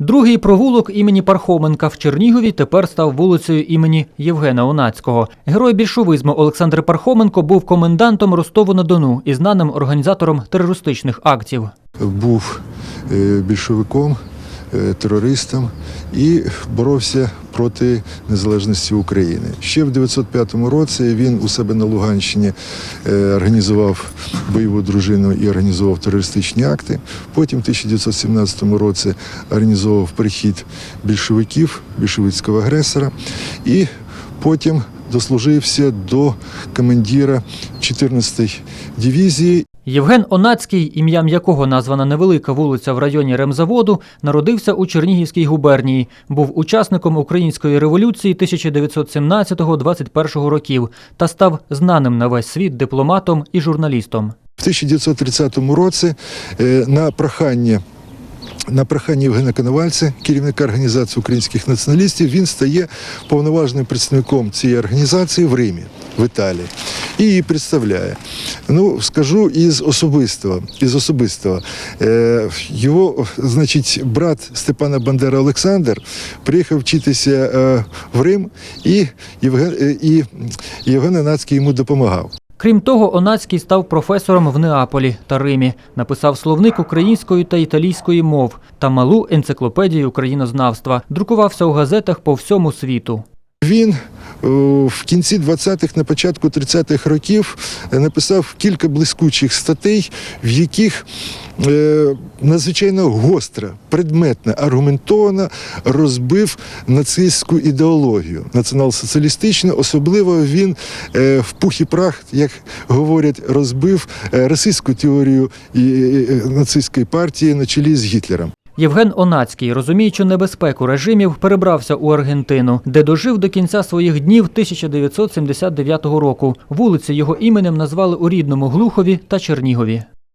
Другий провулок імені Пархоменка в Чернігові тепер став вулицею імені Євгена Онацького. Герой більшовизму Олександр Пархоменко був комендантом Ростову на Дону і знаним організатором терористичних актів. був е, більшовиком, е, терористом і боровся проти незалежності України. Ще в 905 році він у себе на Луганщині е, організував бойову дружину і організував терористичні акти. Потім в 1917 році організував перехід більшовиків, більшовицького агресора. І потім дослужився до командира 14-ї дивізії Євген Онацький, ім'ям якого названа невелика вулиця в районі ремзаводу, народився у Чернігівській губернії. Був учасником української революції 1917-21 років та став знаним на весь світ дипломатом і журналістом. В 1930 році е, на прохання на прохання Євгена Коновальця, керівника організації українських націоналістів, він стає повноважним представником цієї організації в Римі, в Італії, і її представляє. Ну, скажу із особистого. Із особистого. Е, його, значить, брат Степана Бандера Олександр приїхав вчитися е, в Рим, і Євген, е, і Євген Нацький йому допомагав. Крім того, Онацький став професором в Неаполі та Римі, написав словник української та італійської мов та малу енциклопедію українознавства, друкувався у газетах по всьому світу. Він в кінці 20-х, на початку 30-х років е, написав кілька блискучих статей, в яких е, надзвичайно гостро, предметно, аргументовано розбив нацистську ідеологію націонал-соціалістичну. Особливо він е, в пух і прах, як говорять, розбив е, расистську теорію е, нацистської партії на чолі з Гітлером. Євген Онацький, розуміючи небезпеку режимів, перебрався у Аргентину, де дожив до кінця своїх днів 1979 року. Вулиці його іменем назвали у рідному Глухові та Чернігові.